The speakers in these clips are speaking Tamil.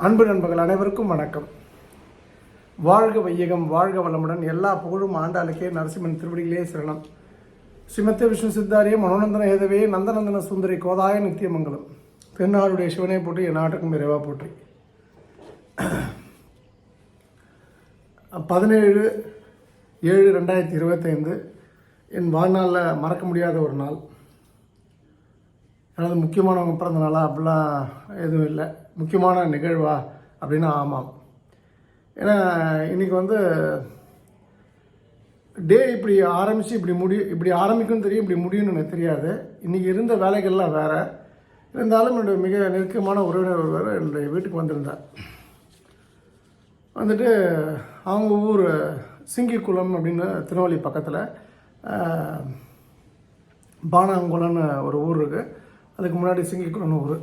அன்பு நண்பர்கள் அனைவருக்கும் வணக்கம். வாழ்க வையகம் வாழ்க வளமுடன். எல்லா புகழும் ஆண்டாளுக்கே நரசிம்மன் திருவடிகளே சரணம். சிமத்த விஷ்ணு சித்தாரிய மனோநந்தன ஏதவே நந்தநந்தன சுந்தரி கோதாய நித்தியமங்கலம். தென்னாடுடைய சிவனை போற்றி என் நாட்டுக்கும் இறைவா போற்றி. பதினேழு ஏழு ரெண்டாயிரத்தி இருபத்தைந்து என் வாழ்நாளில் மறக்க முடியாத ஒரு நாள். அதாவது முக்கியமானவங்க பிறந்த நாளாக அப்படிலாம் எதுவும் இல்லை. முக்கியமான நிகழ்வா? அப்படின்னா ஆமாம். ஏன்னா இன்றைக்கி வந்து டே இப்படி ஆரம்பித்து இப்படி முடி இப்படி ஆரம்பிக்கும்னு தெரியும் இப்படி முடியும்னு எனக்கு தெரியாது. இன்றைக்கி இருந்த வேலைகள்லாம் வேறு. இருந்தாலும் என்னுடைய மிக நெருக்கமான உறவினர் ஒருவர் என்னுடைய வீட்டுக்கு வந்திருந்தார். வந்துட்டு அவங்க ஊர் சிங்கிக்குளம் அப்படின்னு திருநெல்வேலி பக்கத்தில் பானாங்குளம்னு ஒரு ஊர் இருக்குது அதுக்கு முன்னாடி சிங்கிக்குளம்னு ஊர்.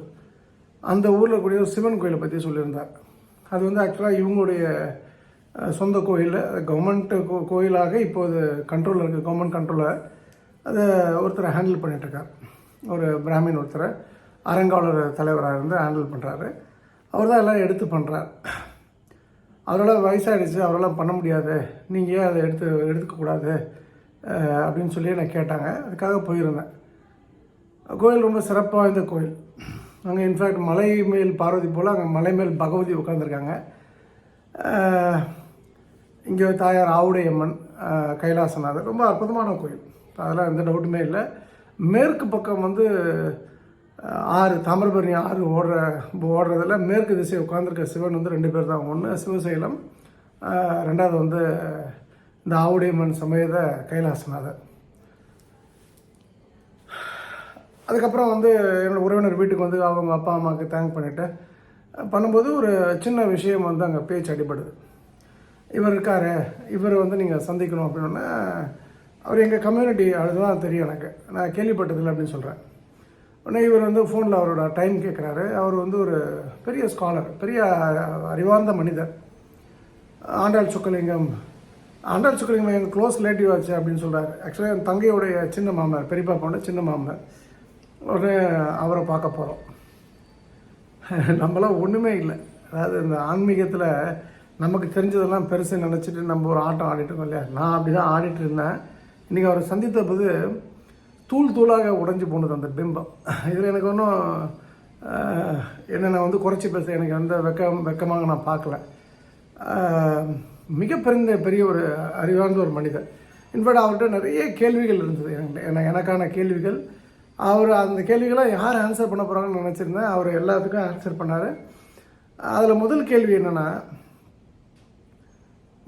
அந்த ஊரில் கூடிய ஒரு சிவன் கோயிலை பற்றி சொல்லியிருந்தார். அது வந்து ஆக்சுவலாக இவங்களுடைய சொந்த கோயில் கவர்மெண்ட் கோ கோயிலாக இப்போது கண்ட்ரோலில் இருக்குது கவர்மெண்ட் கண்ட்ரோலில் அதை ஒருத்தர் ஹேண்டில் பண்ணிகிட்ருக்கார் ஒரு பிராமின் ஒருத்தர் அரங்காவலர் தலைவராக இருந்து ஹேண்டில் பண்ணுறாரு அவர் தான் எல்லாம் எடுத்து பண்ணுறார் அவரால் வயசாகிடுச்சு அவரால் பண்ண முடியாது நீங்கள் ஏன் அதை எடுத்து எடுத்துக்கக்கூடாது அப்படின்னு சொல்லி நான் கேட்டாங்க. அதுக்காக போயிருந்தேன். கோயில் ரொம்ப சிறப்பாக வாய்ந்த கோயில். அங்கே இன்ஃபேக்ட் மலை மேல் பார்வதி போல் அங்கே மலை மேல் பகவதி உட்காந்துருக்காங்க இங்கே தாயார் ஆவுடையம்மன் கைலாசநாதர். ரொம்ப அற்புதமான கோயில். அதெல்லாம் எந்த டவுட்டுமே இல்லை. மேற்கு பக்கம் வந்து ஆறு தாமிரபரணி ஆறு ஓடுற ஓடுறதில் மேற்கு திசை உட்காந்துருக்க சிவன் வந்து ரெண்டு பேர் தான். ஒன்று சிவசைலம் ரெண்டாவது வந்து இந்த ஆவுடையம்மன் சமேத கைலாசநாதர். அதுக்கப்புறம் வந்து என்னோடய உறவினர் வீட்டுக்கு வந்து அவங்க அப்பா அம்மாவுக்கு தேங்க் பண்ணிவிட்டு பண்ணும்போது ஒரு சின்ன விஷயம் வந்து அங்கே பேச்சு அடிபடுது. இவர் இருக்கார் இவர் வந்து நீங்கள் சந்திக்கணும் அப்படின்னா அவர் எங்கள் கம்யூனிட்டி அதுதான் தெரியும் எனக்கு. நான் கேள்விப்பட்டதில்லை அப்படின்னு சொல்கிறேன் உடனே இவர் வந்து ஃபோனில் அவரோட டைம் கேட்குறாரு அவர் வந்து ஒரு பெரிய ஸ்காலர் பெரிய அறிவார்ந்த மனிதர். ஆண்டாள் சுக்கலிங்கம் ஆண்டாள் சுக்கலிங்கம் எங்கள் க்ளோஸ் ரிலேட்டிவ் ஆச்சு அப்படின்னு சொல்கிறார் ஆக்சுவலாக என் தங்கையோடைய சின்ன மாமனார் பெரியப்பா போன சின்ன மாமனார். உடனே அவரை பார்க்க போகிறோம் நம்மளாம் ஒன்றுமே இல்லை. அதாவது இந்த ஆன்மீகத்தில் நமக்கு தெரிஞ்சதெல்லாம் பெருசு நினச்சிட்டு நம்ம ஒரு ஆட்டம் ஆடிட்டு இருக்கோம் இல்லையா? நான் அப்படி தான் ஆடிட்டு இருந்தேன். இன்றைக்கி அவரை சந்தித்த போது தூள் தூளாக உடஞ்சி போனது அந்த பிம்பம். இதில் எனக்கு ஒன்றும் என்ன நான் வந்து குறைச்சி பேச எனக்கு எந்த வெக்கம் வெக்கமாக நான் பார்க்கல. ஆஹ், மிக பெருந்த பெரிய ஒரு அறிவார்ந்த ஒரு மனிதர். இன்ஃபேக்ட் அவர்கிட்ட நிறைய கேள்விகள் இருந்தது. எனக்கு எனக்கு- எனக்கான கேள்விகள் அவர் அந்த கேள்விகளை யார் ஆன்சர் பண்ண போகிறாங்கன்னு நினச்சிருந்தேன். அவர் எல்லாத்துக்கும் ஆன்சர் பண்ணார். அதில் முதல் கேள்வி என்னென்னா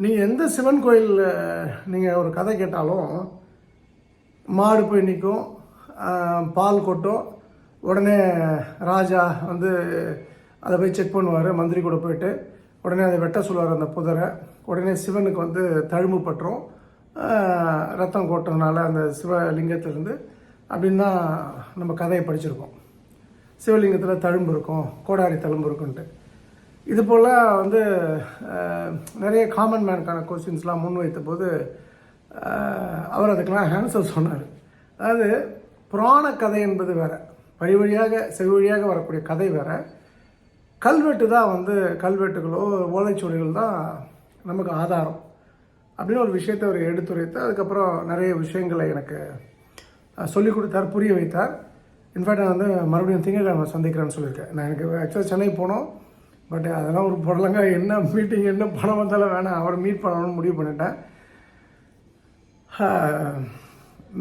நீங்கள் எந்த சிவன் கோயிலில் நீங்கள் ஒரு கதை கேட்டாலும் மாடு போய் நிற்கும் பால் கொட்டும் உடனே ராஜா வந்து அதை போய் செக் பண்ணுவார் மந்திரி கூட போயிட்டு. உடனே அதை வெட்ட சொல்லுவார் அந்த புதரை. உடனே சிவனுக்கு வந்து தழும்பு பட்டுரும். ரத்தம் கொட்டுறதுனால அந்த சிவலிங்கத்திலேருந்து அப்படின்னு தான் நம்ம கதையை படிச்சிருக்கோம். சிவலிங்கத்தில் தழும்பு இருக்கும் கோடாரி தழும்பு இருக்குன்ட்டு. இது போல் வந்து நிறைய காமன் மேனுக்கான கொஸ்டின்ஸ்லாம் முன்வைத்த போது அவர் அதுக்கெல்லாம் ஆன்சர் சொன்னார். அதாவது புராண கதை என்பது வேறு வழி வழியாக செவி வழியாக வரக்கூடிய கதை வேறு. கல்வெட்டு தான் வந்து கல்வெட்டுகளோ ஓலைச்சுவடிகள் தான் நமக்கு ஆதாரம். அப்படின்னு ஒரு விஷயத்தை அவர் எடுத்துரைத்து அதுக்கப்புறம் நிறைய விஷயங்களை எனக்கு சொல்லிக் கொடுத்தார் புரிய வைத்தார் இன்ஃபேக்ட் நான் வந்து மறுபடியும் திங்கக்கிழமை சந்திக்கிறேன்னு சொல்லியிருக்கேன். நான் எனக்கு ஆக்சுவலாக சென்னை போனோம். பட் அதெல்லாம் ஒரு புடலங்க என்ன மீட்டிங் என்ன பணம் வந்தாலும் வேணாம். அவரை மீட் பண்ணணும்னு முடிவு பண்ணிட்டேன்.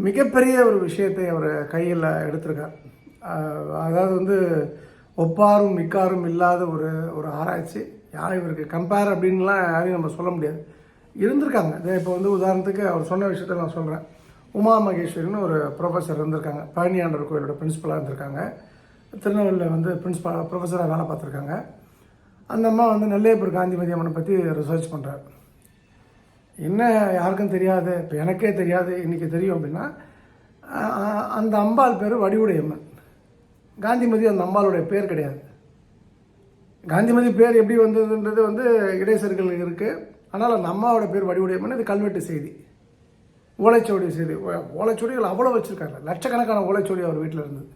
மிகப்பெரிய ஒரு விஷயத்தை அவர் கையில் எடுத்திருக்கார். அதாவது வந்து ஒப்பாரும் மிக்காரும் இல்லாத ஒரு ஒரு ஆராய்ச்சி. யார் இவருக்கு கம்பேர் அப்படின்லாம் யாரையும் நம்ம சொல்ல முடியாது. இருந்திருக்காங்க. இப்போ வந்து உதாரணத்துக்கு அவர் சொன்ன விஷயத்த நான் சொல்கிறேன் உமா மகேஸ்வரின்னு ஒரு ப்ரொஃபஸர் இருந்திருக்காங்க. பழனியாண்டர் கோயிலோட பிரின்ஸிபலாக இருந்திருக்காங்க. திருநெல்வேலியில் வந்து பிரின்ஸிபலாக ப்ரொஃபஸராக வேலை பார்த்துருக்காங்க. அந்த அம்மா வந்து நெல்லையப்பர் காந்திமதி அம்மனை பற்றி ரிசர்ச் பண்ணுறாரு என்ன யாருக்கும் தெரியாது. இப்போ எனக்கே தெரியாது. இன்றைக்கி தெரியும் அப்படின்னா அந்த அம்பாள் பேர் வடிவுடையம்மன் காந்திமதி அந்த அம்பாளுடைய பேர் கிடையாது. காந்திமதி பேர் எப்படி வந்ததுன்றது வந்து இடைசர்கள் இருக்குது ஆனால் அந்த அம்மாவோட பேர் வடிவுடையம்மன் இது கல்வெட்டு செய்தி. ஓலைச்சுவடி செய்து ஓ- ஓலைச்சுவடிகள் அவ்வளோ வச்சுருக்காரு லட்சக்கணக்கான ஓலைச்சுவடி அவர் வீட்டில் இருந்தது.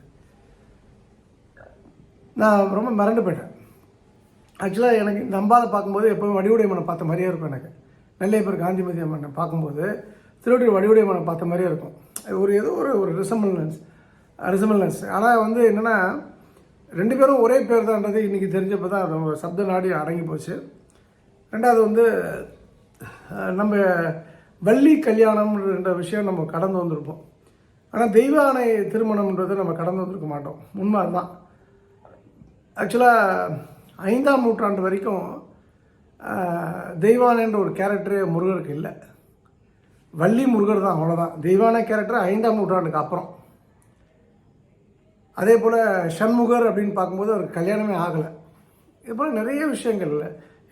நான் ரொம்ப மிரண்டு போயிட்டேன். ஆக்சுவலாக எனக்கு இந்த பார்க்கும்போது எப்போவுமே எப்போவும் மனம் பார்த்த மாதிரியே இருக்கும் எனக்கு. நெல்லையப்பர் காந்திமதி அம்மனை பார்க்கும்போது திருவடி வடிவுடையம்மனை பார்த்த மாதிரியே இருக்கும். ஒரு ஏதோ ஒரு ஒரு ரிசம்பிளன்ஸ் ரிசம்பிளன்ஸ் ஆனால் வந்து என்னென்னா ரெண்டு பேரும் ஒரே பேர் தான்ன்றது இன்றைக்கி தெரிஞ்சப்போ தான் அது சப்த நாடி அடங்கி போச்சு. ரெண்டாவது வந்து நம்ம வள்ளி கல்யாணம்ன்ற விஷயம் நம்ம கடந்து வந்திருப்போம். ஆனால் தெய்வ ஆணை திருமணம்ன்றது நம்ம கடந்து வந்திருக்க மாட்டோம். உண்மை அதுதான் ஆக்சுவலாக ஐந்தாம் நூற்றாண்டு வரைக்கும் தெய்வானைன்ற ஒரு கேரக்டரே முருகருக்கு இல்லை. வள்ளி முருகர் தான் அவ்வளோதான் தெய்வானை கேரக்டர் ஐந்தாம் நூற்றாண்டுக்கு அப்புறம். அதே போல் சண்முகர் அப்படின்னு பார்க்கும்போது அவருக்கு கல்யாணமே ஆகலை. இது போல் நிறைய விஷயங்கள்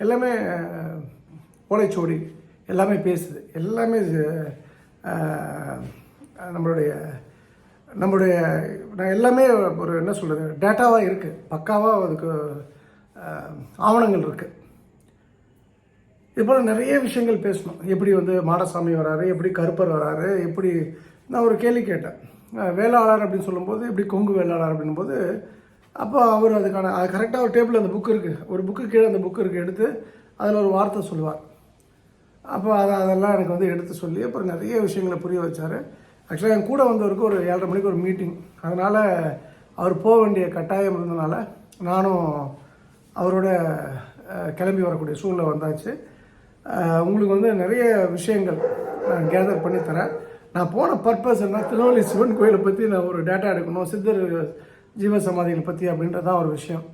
எல்லாமே ஓலைச்சோடி எல்லாமே பேசுது. எல்லாமே நம்மளுடைய நம்மளுடைய நான் எல்லாமே ஒரு என்ன சொல்கிறது டேட்டாவாக இருக்குது பக்காவாக அதுக்கு ஆவணங்கள் இருக்குது இது போல் நிறைய விஷயங்கள் பேசணும். எப்படி வந்து மாடசாமி வராரு எப்படி கருப்பர் வராரு எப்படி நான் ஒரு கேள்வி கேட்டேன். வேளாளர் அப்படின்னு சொல்லும்போது எப்படி கொங்கு வேளாளர் அப்படின்போது அப்போ அவர் அதுக்கான அது கரெக்டாக ஒரு டேபிள் அந்த புக் இருக்குது ஒரு புக்கு கீழே அந்த புக் இருக்குது எடுத்து அதில் ஒரு வார்த்தை சொல்லுவார். அப்போ அதை அதெல்லாம் எனக்கு வந்து எடுத்து சொல்லி அப்புறம் நிறைய விஷயங்களை புரிய வச்சார். ஆக்சுவலாக என் கூட வந்தவருக்கு ஒரு ஏழரை மணிக்கு ஒரு மீட்டிங் அதனால் அவர் போக வேண்டிய கட்டாயம் இருந்தனால நானும் அவரோட கிளம்பி வரக்கூடிய சூழ்நிலை வந்தாச்சு. உங்களுக்கு வந்து நிறைய விஷயங்கள் நான் கேதர் பண்ணி தரேன். நான் போன பர்பஸ் என்ன திருநெல்வேலி சிவன் கோயிலை பற்றி நான் ஒரு டேட்டா எடுக்கணும் சித்தர் ஜீவ சமாதிகளை பற்றி அப்படின்றதான் ஒரு விஷயம்.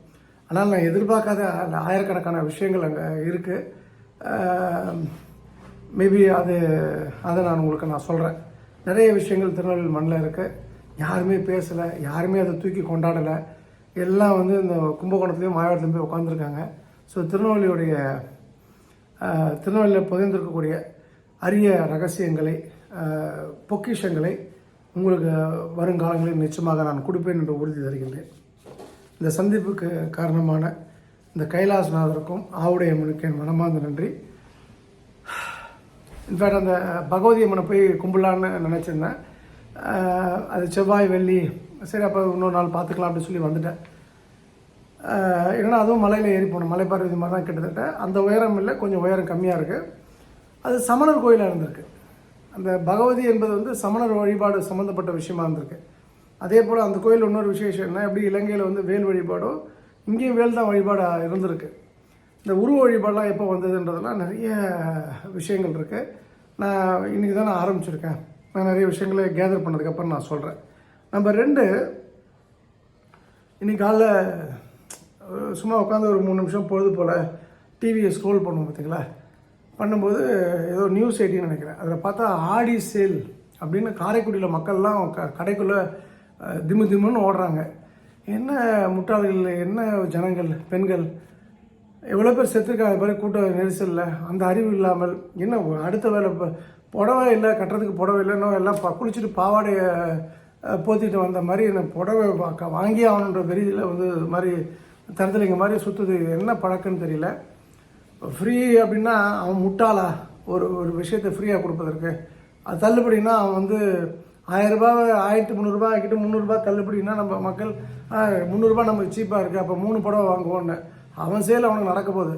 ஆனால் நான் எதிர்பார்க்காத அந்த ஆயிரக்கணக்கான விஷயங்கள் அங்கே இருக்குது மேபி அது அதை நான் உங்களுக்கு நான் சொல்கிறேன் நிறைய விஷயங்கள் திருநெல்வேலி மண்ணில் இருக்குது யாருமே பேசலை யாருமே அதை தூக்கி கொண்டாடலை. எல்லாம் வந்து இந்த கும்பகோணத்துலேயும் மாவட்டத்துலையும் போய் உட்காந்துருக்காங்க ஸோ திருநெல்வேலியுடைய திருநெல்வேலியில் புதைந்திருக்கக்கூடிய அரிய ரகசியங்களை பொக்கிஷங்களை உங்களுக்கு வருங்காலங்களில் நிச்சயமாக நான் கொடுப்பேன் என்று உறுதி தருகின்றேன். இந்த சந்திப்புக்கு காரணமான இந்த கைலாசநாதருக்கும் ஆவுடைய அம்மனுக்கு மனமார்ந்த நன்றி. இன்ஃபேக்ட் அந்த பகவதி அம்மனை போய் கும்பிடலான்னு நினச்சிருந்தேன். அது செவ்வாய் வெள்ளி சரி அப்போ இன்னொரு நாள் பார்த்துக்கலாம் அப்படின்னு சொல்லி வந்துட்டேன். என்னென்னா அதுவும் மலையில் ஏறி போகணும். மலைப்பார்வதி மாதிரி தான் கிட்டத்தட்ட. அந்த உயரம் இல்லை கொஞ்சம் உயரம் கம்மியாக இருக்குது அது சமணர் கோயிலாக இருந்திருக்கு. அந்த பகவதி என்பது வந்து சமணர் வழிபாடு சம்மந்தப்பட்ட விஷயமா இருந்திருக்கு. அதே போல் அந்த கோயில் இன்னொரு விசேஷம் என்ன எப்படி இலங்கையில் வந்து வேல் வழிபாடோ இங்கேயும் வேல் தான் வழிபாடாக இருந்திருக்கு. இந்த உருவ வழிபாடெலாம் எப்போ வந்ததுன்றதெல்லாம் நிறைய விஷயங்கள் இருக்குது நான் இன்றைக்கி தான் நான் ஆரம்பிச்சிருக்கேன். நான் நிறைய விஷயங்களை கேதர் பண்ணதுக்கப்புறம் நான் சொல்கிறேன் நம்பர் ரெண்டு இன்றைக்கி காலைல சும்மா உட்காந்து ஒரு மூணு நிமிஷம் பொழுது போல் டிவியை ஸ்க்ரோல் பண்ணுவோம் பார்த்தீங்களா பண்ணும்போது ஏதோ நியூஸ் எயிட்டின்னு நினைக்கிறேன். அதில் பார்த்தா ஆடி சேல் அப்படின்னு காரைக்குடியில் மக்கள்லாம் க கடைக்குள்ளே திமு திமுன்னு ஓடுறாங்க. என்ன முட்டாள்கள் என்ன ஜனங்கள் பெண்கள் எவ்வளோ பேர் செத்துருக்காங்க அது மாதிரி கூட்ட நெரிசலில். அந்த அறிவு இல்லாமல் என்ன அடுத்த வேலை இப்போ புடவை இல்லை கட்டுறதுக்கு புடவை இல்லைன்னோ எல்லாம் ப- குளிச்சுட்டு பாவாடையை போத்திட்டு வந்த மாதிரி என்ன புடவை வா- வாங்கி ஆகணுன்ற வெறியில் வந்து இது மாதிரி தரத்துலிங்க மாதிரி சுற்றுது என்ன பழக்கம்னு தெரியல. ஃப்ரீ அப்படின்னா அவன் முட்டாளா? ஒரு ஒரு விஷயத்தை ஃப்ரீயாக கொடுப்பதற்கு. அது தள்ளுபடினா அவன் வந்து ஆயிரரூபா ஆயிரத்தி முந்நூறுரூபா ஆக்கிட்டு முந்நூறுரூபா தள்ளுபடினா நம்ம மக்கள் முந்நூறுரூபா நமக்கு சீப்பாக இருக்குது அப்போ மூணு புடவை வாங்குவோன்னு. அவன் செயல் அவனுக்கு நடக்க போகுது.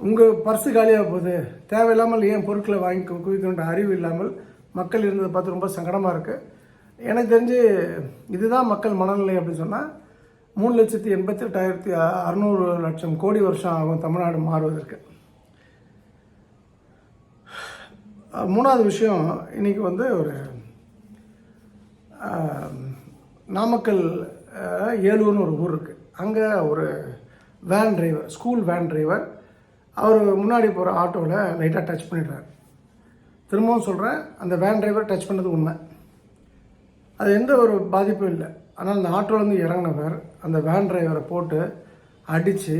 உங்கள் பர்ஸு காலியாக போகுது. தேவையில்லாமல் ஏன் பொருட்களை வாங்கி குவிக்கணுன்ற அறிவு இல்லாமல் மக்கள் இருந்ததை பார்த்து ரொம்ப சங்கடமாக இருக்குது எனக்கு தெரிஞ்சு இதுதான் மக்கள் மனநிலை அப்படின்னு சொன்னால் மூணு லட்சத்தி எண்பத்தி எட்டாயிரத்தி அறநூறு லட்சம் கோடி வருஷம் ஆகும் தமிழ்நாடு மாறுவதற்கு. மூணாவது விஷயம் இன்றைக்கி வந்து ஒரு நாமக்கல் ஏலூர்னு ஒரு ஊர் இருக்குது அங்கே ஒரு van driver school van driver அவர் முன்னாடி போகிற ஆட்டோவில் லைட்டாக டச் பண்ணிடுறாரு. திரும்பவும் சொல்கிறேன் அந்த வேன் டிரைவர் டச் பண்ணது உண்மை. அது எந்த ஒரு பாதிப்பும் இல்லை. ஆனால் அந்த ஆட்டோலேருந்து இறங்கினவர் அந்த வேன் டிரைவரை போட்டு அடித்து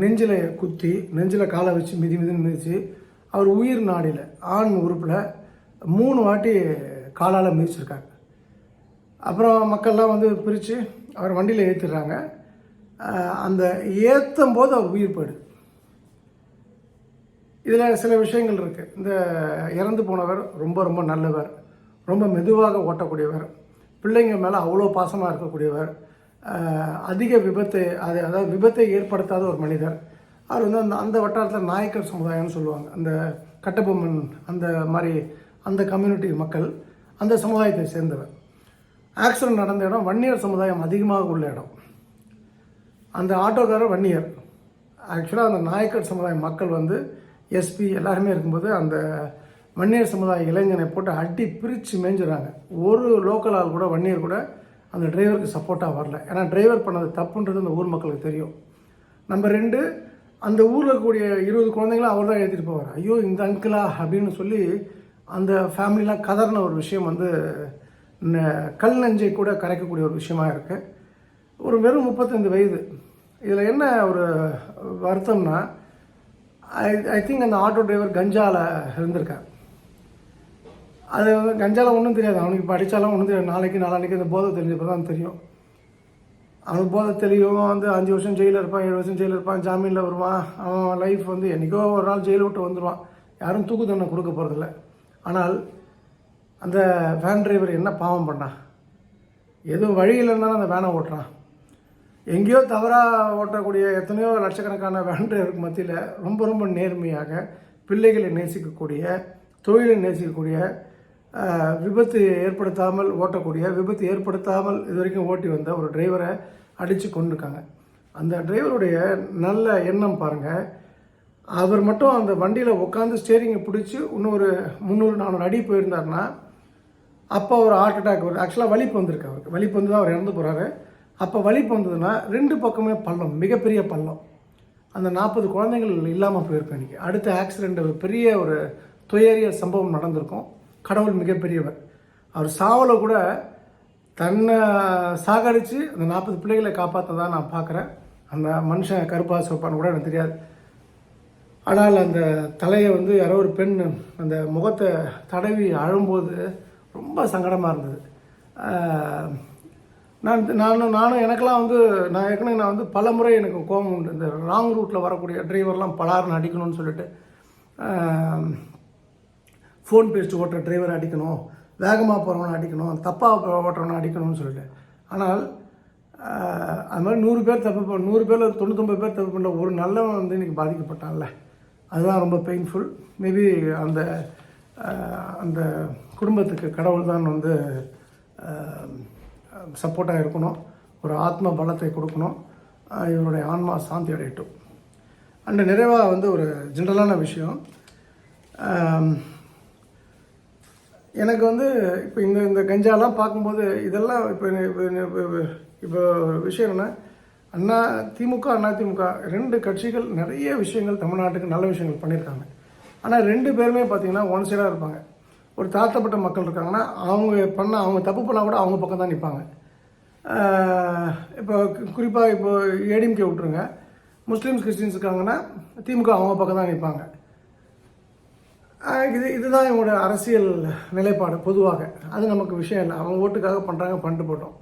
நெஞ்சில் குத்தி நெஞ்சில் காலை வச்சு மிதி மிதின்னு மிதித்து அவர் உயிர் நாடியில் ஆண் உறுப்பில் மூணு வாட்டி காலால் மிதிச்சிருக்காங்க. அப்புறம் மக்கள்லாம் வந்து பிரித்து அவர் வண்டியில் ஏற்றிடுறாங்க அந்த ஏற்றும் போது அவர் உயிர் போயிடுது. இதில் சில விஷயங்கள் இருக்குது இந்த இறந்து போனவர் ரொம்ப ரொம்ப நல்லவர். ரொம்ப மெதுவாக ஓட்டக்கூடியவர். பிள்ளைங்க மேலே அவ்வளோ பாசமாக இருக்கக்கூடியவர். அதிக விபத்தை அது அதாவது விபத்தை ஏற்படுத்தாத ஒரு மனிதர். அவர் வந்து அந்த அந்த வட்டாரத்தில் நாயக்கர் சமுதாயம்னு சொல்லுவாங்க. அந்த கட்டபொம்மன் அந்த மாதிரி அந்த கம்யூனிட்டி மக்கள் அந்த சமுதாயத்தை சேர்ந்தவர். ஆக்சிடென்ட் நடந்த இடம் வன்னியர் சமுதாயம் அதிகமாக உள்ள இடம். அந்த ஆட்டோக்காரர் வன்னியர் ஆக்சுவலாக அந்த நாயக்கர் சமுதாய மக்கள் வந்து எஸ்பி எல்லாருமே இருக்கும்போது அந்த வன்னியர் சமுதாய இளைஞனை போட்டு அடி பிரித்து மேய்ஞ்சுறாங்க ஒரு லோக்கல் ஆள் கூட வன்னியர் கூட அந்த டிரைவருக்கு சப்போர்ட்டாக வரல. ஏன்னா டிரைவர் பண்ணது தப்புன்றது அந்த ஊர் மக்களுக்கு தெரியும். நம்பர் ரெண்டு அந்த ஊரில் இருக்கக்கூடிய இருபது குழந்தைங்களும் அவர் தான் ஏற்றிட்டு போவார். ஐயோ இந்த அங்கிளா அப்படின்னு சொல்லி அந்த ஃபேமிலிலாம் கதறின ஒரு விஷயம் வந்து கல் நஞ்சை கூட கரைக்கக்கூடிய ஒரு விஷயமா இருக்குது ஒரு வெறும் முப்பத்தஞ்சு வயது. இதில் என்ன ஒரு வருத்தம்னா ஐ ஐ திங்க் அந்த ஆட்டோ டிரைவர் கஞ்சால இருந்திருக்கார். அது வந்து கஞ்சால ஒன்றும் தெரியாது. அவனுக்கு படித்தாலும் ஒன்றும் தெரியாது. நாளைக்கு நாளானிக்கு அந்த போதை தெரிஞ்சப்போ தான் தெரியும். அவனுக்கு போதை தெரியும். வந்து அஞ்சு வருஷம் ஜெயிலில் இருப்பான் ஏழு வருஷம் ஜெயிலில் இருப்பான் ஜாமீனில் வருவான். அவன் லைஃப் வந்து என்றைக்கோ ஒரு நாள் ஜெயிலை விட்டு வந்துடுவான் யாரும் தூக்கு தண்டனை கொடுக்க போகிறதில்ல ஆனால் அந்த வேன் டிரைவர் என்ன பாவம் பண்ணான்? எதுவும் வழி இல்லைன்னா அந்த வேனை ஓட்டுறான். எங்கேயோ தவறாக ஓட்டக்கூடிய எத்தனையோ லட்சக்கணக்கான வேன் டிரைவருக்கு மத்தியில் ரொம்ப ரொம்ப நேர்மையாக பிள்ளைகளை நேசிக்கக்கூடிய தொழிலை நேசிக்கக்கூடிய விபத்து ஏற்படுத்தாமல் ஓட்டக்கூடிய விபத்து ஏற்படுத்தாமல் இது வரைக்கும் ஓட்டி வந்த ஒரு டிரைவரை அடித்து கொண்டுருக்காங்க அந்த டிரைவருடைய நல்ல எண்ணம் பாருங்கள் அவர் மட்டும் அந்த வண்டியில் உட்காந்து ஸ்டேரிங்கை பிடிச்சி இன்னொரு முந்நூறு நானூறு அடி போயிருந்தாருன்னா அப்போ ஒரு ஹார்ட் அட்டாக் வருது ஆக்சுவலாக வலிப்பு வந்திருக்கு அவருக்கு. வலிப்பு வந்து தான் அவர் இறந்து போகிறாரு அப்போ வழி வந்ததுன்னா ரெண்டு பக்கமே பள்ளம் மிகப்பெரிய பள்ளம். அந்த நாற்பது குழந்தைகள் இல்லாமல் போயிருக்கும் இன்னைக்கு. அடுத்த ஆக்சிடெண்ட் ஒரு பெரிய ஒரு துயரிய சம்பவம் நடந்திருக்கும். கடவுள் மிகப்பெரியவர். அவர் சாவில் கூட தன்னை சாகடித்து அந்த நாற்பது பிள்ளைகளை காப்பாற்றதான் நான் பார்க்குறேன் அந்த மனுஷன் கருப்பா சோப்பான்னு கூட எனக்கு தெரியாது. ஆனால் அந்த தலையை வந்து யாரோ ஒரு பெண் அந்த முகத்தை தடவி அழும்போது ரொம்ப சங்கடமாக இருந்தது. நான் நானும் நானும் எனக்கெல்லாம் வந்து நான் ஏற்கனவே நான் வந்து பல முறை எனக்கு கோபம் உண்டு. இந்த ராங் ரூட்டில் வரக்கூடிய டிரைவர்லாம் பலார்னு அடிக்கணும்னு சொல்லிட்டு ஃபோன் பேசிட்டு ஓட்டுற டிரைவரை அடிக்கணும் வேகமாக போகிறவனை அடிக்கணும் தப்பாக ஓட்டுறவனை அடிக்கணும்னு சொல்லிட்டு. ஆனால் அது மாதிரி நூறு பேர் தப்பு பண்ண நூறு பேரில் தொண்ணூத்தொம்பது பேர் தப்பு பண்ண ஒரு நல்லவன் வந்து இன்றைக்கி பாதிக்கப்பட்டான்ல. அதுதான் ரொம்ப பெயின்ஃபுல் மேபி அந்த அந்த குடும்பத்துக்கு கடவுள் தான் வந்து சப்போர்ட்டாக இருக்கணும். ஒரு ஆத்ம பலத்தை கொடுக்கணும். இவருடைய ஆன்மா சாந்தி அடையட்டும். அண்டு நிறைவாக வந்து ஒரு ஜென்ரலான விஷயம். எனக்கு வந்து இப்போ இந்த இந்த கஞ்சாலாம் பார்க்கும்போது இதெல்லாம் இப்போ இப்போ விஷயம் என்ன அண்ணா திமுக அண்ணா திமுக ரெண்டு கட்சிகள் நிறைய விஷயங்கள் தமிழ்நாட்டுக்கு நல்ல விஷயங்கள் பண்ணியிருக்காங்க. ஆனால் ரெண்டு பேருமே பார்த்தீங்கன்னா ஒன் சைடாக இருப்பாங்க. ஒரு தாழ்த்தப்பட்ட மக்கள் இருக்காங்கன்னா அவங்க பண்ண அவங்க தப்பு பண்ணால் கூட அவங்க பக்கம் தான் நிற்பாங்க இப்போ குறிப்பாக இப்போ ஏடிஎம்கே விட்ருங்க முஸ்லீம்ஸ் கிறிஸ்டின்ஸ் இருக்காங்கன்னா திமுக அவங்க பக்கம் தான் நிற்பாங்க இது இதுதான் இவங்களோட அரசியல் நிலைப்பாடு பொதுவாக. அது நமக்கு விஷயம் இல்லை அவங்க ஓட்டுக்காக பண்ணுறாங்க பண்ணிட்டு போட்டோம்.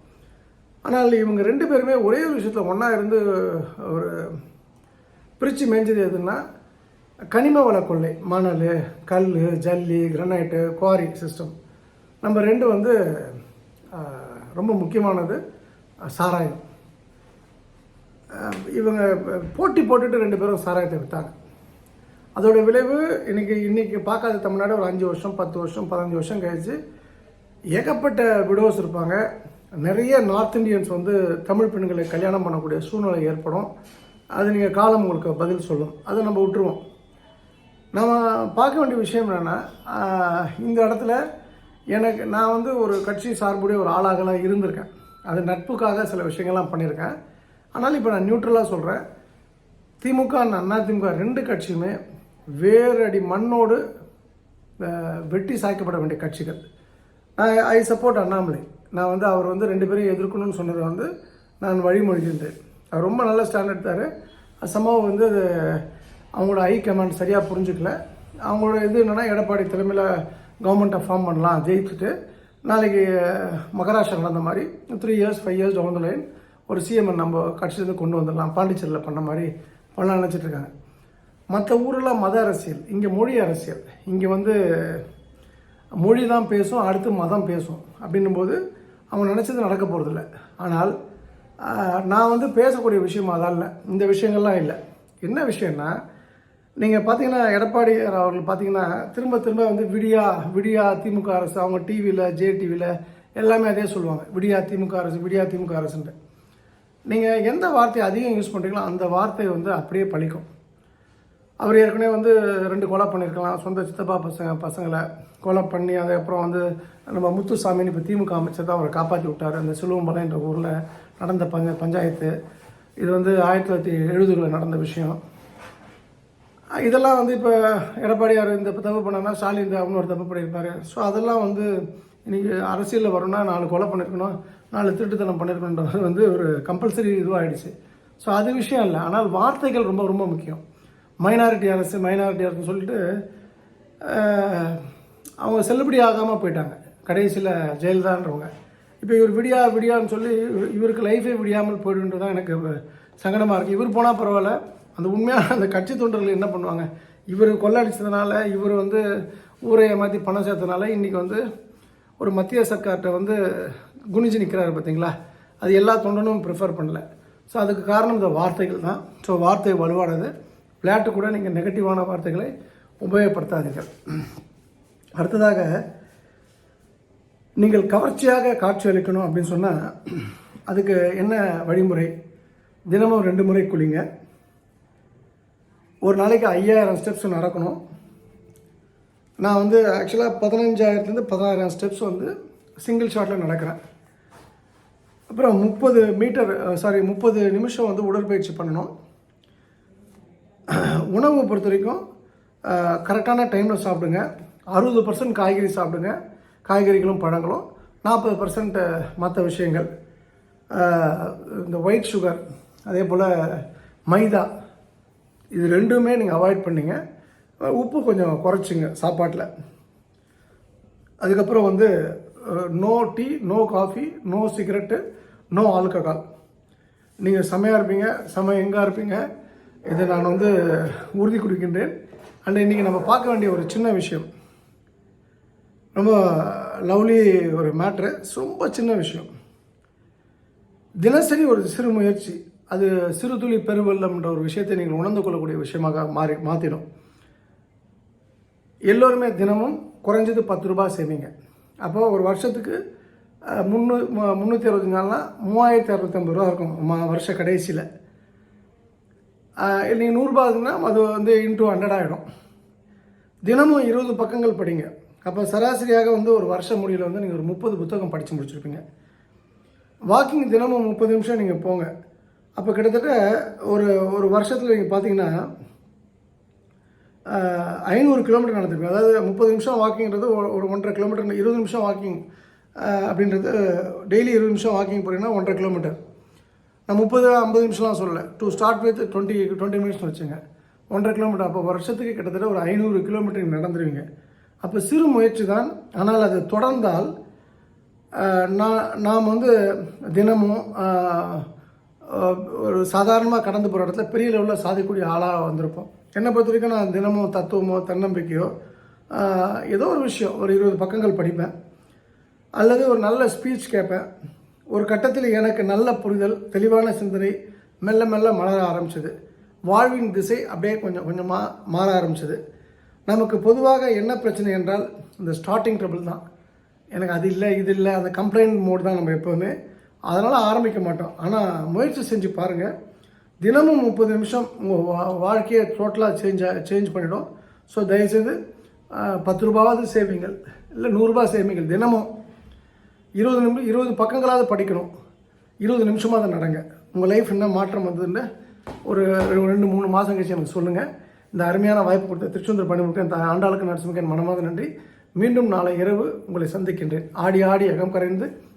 ஆனால் இவங்க ரெண்டு பேருமே ஒரே ஒரு விஷயத்தில் ஒன்றா இருந்து ஒரு பிரித்து மேய்ஞ்சது எதுன்னா கனிம வள கொள்ளை மணல் கல் ஜல்லி கிரனைட்டு குவாரி சிஸ்டம் நம்ம ரெண்டு வந்து ரொம்ப முக்கியமானது சாராயம். இவங்க போட்டி போட்டுட்டு ரெண்டு பேரும் சாராயத்தை விற்றாங்க அதோட விளைவு இன்னைக்கு இன்னைக்கு பார்க்காத தமிழ்நாடு ஒரு அஞ்சு வருஷம் பத்து வருஷம் பதினஞ்சு வருஷம் கழிச்சு ஏகப்பட்ட விடோஸ் இருப்பாங்க. நிறைய நார்த் இந்தியன்ஸ் வந்து தமிழ் பெண்களை கல்யாணம் பண்ணக்கூடிய சூழ்நிலை ஏற்படும். அது நீங்கள் காலம் உங்களுக்கு பதில் சொல்லும். அதை நம்ம விட்டுருவோம். நம்ம பார்க்க வேண்டிய விஷயம் என்னென்னா இந்த இடத்துல எனக்கு நான் வந்து ஒரு கட்சி சார்புடைய ஒரு ஆளாகலாம் இருந்திருக்கேன். அது நட்புக்காக சில விஷயங்கள்லாம் பண்ணியிருக்கேன் ஆனால் இப்போ நான் நியூட்ரலாக சொல்கிறேன் திமுக அண்ணா திமுக ரெண்டு கட்சியுமே வேரடி மண்ணோடு வெட்டி சாய்க்கப்பட வேண்டிய கட்சிகள். நான் ஐ சப்போர்ட் அண்ணாமலை. நான் வந்து அவர் வந்து ரெண்டு பேரையும் எதிர்க்கணும்னு சொன்னதை வந்து நான் வழிமொழிந்தேன் அவர் ரொம்ப நல்ல ஸ்டாண்ட் எடுத்தார் சம்பவம் வந்து அது அவங்களோட ஹை கமாண்ட் சரியாக புரிஞ்சுக்கல. அவங்களோட இது என்னென்னா எடப்பாடி தலைமையில் கவர்மெண்ட்டை ஃபார்ம் பண்ணலாம் ஜெயிச்சுட்டு. நாளைக்கு மகாராஷ்டிரா நடந்த மாதிரி three years five years down line ஒரு சிஎம் நம்ம கட்சியிலேருந்து கொண்டு வந்துடலாம். பாண்டிச்சேரியில் பண்ண மாதிரி பண்ணலாம் நினச்சிட்ருக்காங்க மற்ற ஊரெல்லாம் மத அரசியல். இங்கே மொழி அரசியல். இங்கே வந்து மொழி தான் பேசும் அடுத்து மதம் பேசும். அப்படின்னும் போது அவங்க நினச்சது நடக்க போகிறதில்ல ஆனால் நான் வந்து பேசக்கூடிய விஷயம் அதான் இல்லை. இந்த விஷயங்கள்லாம் இல்லை. என்ன விஷயம்னா நீங்கள் பார்த்தீங்கன்னா எடப்பாடி அவர்கள் பார்த்தீங்கன்னா திரும்ப திரும்ப வந்து விடியா விடியா திமுக அரசு அவங்க டிவியில் ஜே டிவியில் எல்லாமே அதே சொல்லுவாங்க. விடியா திமுக அரசு விடியா திமுக அரசுன்ட்டு. நீங்கள் எந்த வார்த்தையை அதிகம் யூஸ் பண்ணுறீங்களோ அந்த வார்த்தையை வந்து அப்படியே பழிக்கும். அவர் ஏற்கனவே வந்து ரெண்டு கொலை பண்ணியிருக்கலாம். சொந்த சித்தப்பா பசங்க பசங்களை கொலை பண்ணி அதுக்கப்புறம் வந்து நம்ம முத்துசாமின்னு இப்போ திமுக அமைச்சர் தான் அவரை காப்பாற்றி விட்டார். அந்த சிலுவம்பலம் என்ற ஊரில் நடந்த பஞ்ச பஞ்சாயத்து. இது வந்து ஆயிரத்தி தொள்ளாயிரத்தி எழுபதுகளில் நடந்த விஷயம். இதெல்லாம் வந்து இப்போ எடப்பாடியார் இந்த தப்பு பண்ணனா ஸ்டாலின் இந்த அவனு ஒரு தப்பு பண்ணியிருப்பாரு. ஸோ அதெல்லாம் வந்து இன்றைக்கி அரசியலில் வரணும்னா நாலு கொலை பண்ணியிருக்கணும் நாலு திருட்டுத்தனம் பண்ணியிருக்கணுன்றது வந்து ஒரு கம்பல்சரி இதுவாகிடுச்சு ஸோ அது விஷயம் இல்லை. ஆனால் வார்த்தைகள் ரொம்ப ரொம்ப முக்கியம். மைனாரிட்டி அரசு மைனாரிட்டி அரசுன்னு சொல்லிட்டு அவங்க செல்லுபடி ஆகாமல் போயிட்டாங்க. கடைசியில் ஜெயலலிதான்றவங்க இப்போ இவர் விடியா விடியான்னு சொல்லி இவருக்கு லைஃபே விடியாமல் போயிடுன்றது தான் எனக்கு சங்கடமாக இருக்குது இவர் போனால் பரவாயில்ல அந்த உண்மையான அந்த கட்சி தொண்டர்கள் என்ன பண்ணுவாங்க? இவர் கொள்ளடிச்சதுனால இவர் வந்து ஊரை ஏமாற்றி பணம் சேர்த்தனால இன்றைக்கி வந்து ஒரு மத்திய சர்க்கார்கிட்ட வந்து குனிஞ்சு நிற்கிறாரு பார்த்தீங்களா அது எல்லா தொண்டனும் ப்ரிஃபர் பண்ணல. ஸோ அதுக்கு காரணம் இந்த வார்த்தைகள் தான். ஸோ வார்த்தை வலுவானது. விளையாட்டு கூட நீங்கள் நெகட்டிவான வார்த்தைகளை உபயோகப்படுத்தாதீர்கள். அடுத்ததாக நீங்கள் கவர்ச்சியாக காட்சி அளிக்கணும் அப்படின்னு சொன்னால் அதுக்கு என்ன வழிமுறை? தினமும் ரெண்டு முறை குளிங்க. ஒரு நாளைக்கு ஐயாயிரம் ஸ்டெப்ஸ் நடக்கணும். நான் வந்து ஆக்சுவலாக பதினஞ்சாயிரத்துலேருந்து பதினாயிரம் ஸ்டெப்ஸ் வந்து சிங்கிள் ஷாட்டில் நடக்கிறேன். அப்புறம் முப்பது மீட்டர் சாரி முப்பது நிமிஷம் வந்து உடற்பயிற்சி பண்ணணும். உணவை பொறுத்த வரைக்கும் கரெக்டான டைமில் சாப்பிடுங்க. அறுபது பர்சன்ட் காய்கறி சாப்பிடுங்க. காய்கறிகளும் பழங்களும். நாற்பது பர்சன்ட் மற்ற விஷயங்கள். இந்த ஒயிட் சுகர் அதே போல் மைதா. இது ரெண்டுமே நீங்கள் அவாய்ட் பண்ணிங்க. உப்பு கொஞ்சம் குறைச்சிங்க சாப்பாட்டில். அதுக்கப்புறம் வந்து no tea no coffee no cigarette no alcohol நீங்கள் செமையாக இருப்பீங்க செம எங்காக இருப்பீங்க. இதை நான் வந்து உறுதி கொடுக்கின்றேன். அண்ட் இன்றைக்கி நம்ம பார்க்க வேண்டிய ஒரு சின்ன விஷயம். ரொம்ப லவ்லி ஒரு மேட்ரு. ரொம்ப சின்ன விஷயம். தினசரி ஒரு சிறு முயற்சி. அது சிறு துளி பெருவெள்ளம்ன்ற ஒரு விஷயத்தை நீங்கள் உணர்ந்து கொள்ளக்கூடிய விஷயமாக மாறி மாற்றிடும் எல்லோருமே தினமும் குறைஞ்சது பத்து ரூபாய் சேமிங்க. அப்போது ஒரு வருஷத்துக்கு அஹ், முந்நூ மு- முந்நூற்றி அறுபத்தஞ்சு நாள்னா மூவாயிரத்தி அறுபத்தம்பது ரூபா இருக்கும் மா வருஷ கடைசியில். நீங்கள் நூறுரூபா இருக்குன்னா அது வந்து இன்டூ ஹண்ட்ரட் ஆகிடும் தினமும் இருபது பக்கங்கள் படிங்க. அப்போ சராசரியாக வந்து ஒரு வருஷ முடியில் வந்து நீங்கள் ஒரு முப்பது புத்தகம் படித்து முடிச்சிருப்பீங்க. வாக்கிங் தினமும் முப்பது நிமிஷம் நீங்கள் போங்க. அப்போ கிட்டத்தட்ட ஒரு ஒரு வருஷத்தில் நீங்கள் பார்த்தீங்கன்னா ஐநூறு கிலோமீட்டர் நடந்திருப்பீங்க அதாவது முப்பது நிமிஷம் வாக்கிங்கிறது ஒரு ஒன்றரை கிலோமீட்டர் இருபது நிமிஷம் வாக்கிங் அப்படின்றது டெய்லி இருபது நிமிஷம் வாக்கிங் போகிறீங்கன்னா ஒன்றரை கிலோமீட்டர் நான் முப்பது ஐம்பது நிமிஷம்லாம் சொல்லலை. To start with twenty twenty minutes வச்சுங்க. ஒன்றரை கிலோமீட்டர் அப்போ வருஷத்துக்கு கிட்டத்தட்ட ஒரு ஐநூறு கிலோமீட்டர் நடந்துருவீங்க. அப்போ சிறு முயற்சி தான். ஆனால் அது தொடர்ந்தால் நான் நாம் வந்து தினமும் ஒரு சாதாரணமாக கடந்து போகிற இடத்துல பெரிய லெவலில் சாதிக்கக்கூடிய ஆளாக வந்திருப்போம். என்னை பொறுத்த வரைக்கும் நான் தினமும் தத்துவமோ தன்னம்பிக்கையோ ஏதோ ஒரு விஷயம் ஒரு இருபது பக்கங்கள் படிப்பேன். அல்லது ஒரு நல்ல ஸ்பீச் கேட்பேன். ஒரு கட்டத்தில் எனக்கு நல்ல புரிதல் தெளிவான சிந்தனை மெல்ல மெல்ல மலர ஆரம்பிச்சது. வாழ்வின் திசை அப்படியே கொஞ்சம் கொஞ்சமாக மாற ஆரம்பிச்சது. நமக்கு பொதுவாக என்ன பிரச்சனை என்றால் இந்த ஸ்டார்டிங் ட்ரபிள் தான். எனக்கு அது இல்லை இது இல்லை அந்த கம்ப்ளைண்ட் மோட் தான் நம்ம எப்போவுமே அதனால் ஆரம்பிக்க மாட்டோம். ஆனால் முயற்சி செஞ்சு பாருங்கள் தினமும் முப்பது நிமிஷம் உங்கள் வா வாழ்க்கையை டோட்டலாக சேஞ்ச் சேஞ்ச் பண்ணிவிடும் ஸோ தயவுசெய்து பத்து ரூபாவது சேவிங்கள் இல்லை நூறுரூபா சேவிங்கள் தினமும் இருபது நிமிஷம் இருபது பக்கங்களாவது படிக்கணும். இருபது நிமிஷமாக நடங்க. உங்கள் லைஃப் என்ன மாற்றம் வந்ததுன்னு ஒரு ரெண்டு மூணு மாதம் கழிச்சு எனக்கு சொல்லுங்கள் இந்த அருமையான வாய்ப்பு கொடுத்த திருச்செந்தூர் பணிமுக இந்த ஆண்டாளுக்கு நரசிம்மக்கு மனமாக நன்றி. மீண்டும் நாளை இரவு உங்களை சந்திக்கின்றேன். ஆடி ஆடி அகம் கரைந்து